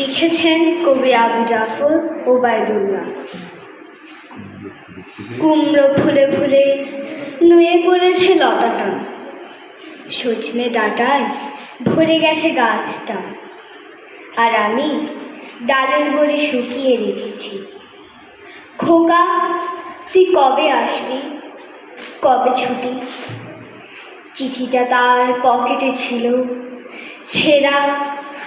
লিখেছেন কবি আবু জাফর ওবায়দুল্লাহ কুমড়ো ফুলে ফুলে নুয়ে পড়েছে লতাটা। সজনে ডাঁটায় ভরে গেছে গাছটা। আর আমি ডালের ভরে শুকিয়ে রেখেছি। খোকা, তুই কবে আসবি? কবে ছুটি? চিঠিটা তার পকেটে ছিল। ছেঁড়া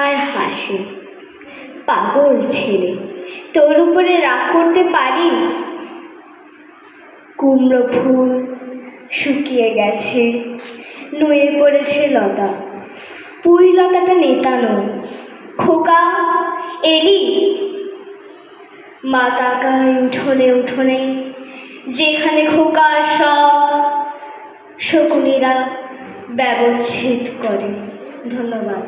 আর হাসে। পাগল ছেলে, তোর উপরে রাগ করতে পারি? কুমড়ো ফুল শুকিয়ে গেছে, নুয়ে পড়েছে লতা। পুই লতাটা নেতানো। খোকা, এলি? মা তাকায় উঠোনে উঠোনে, যেখানে খোকা সব শকুনিরা ব্যবচ্ছেদ করে। ধন্যবাদ।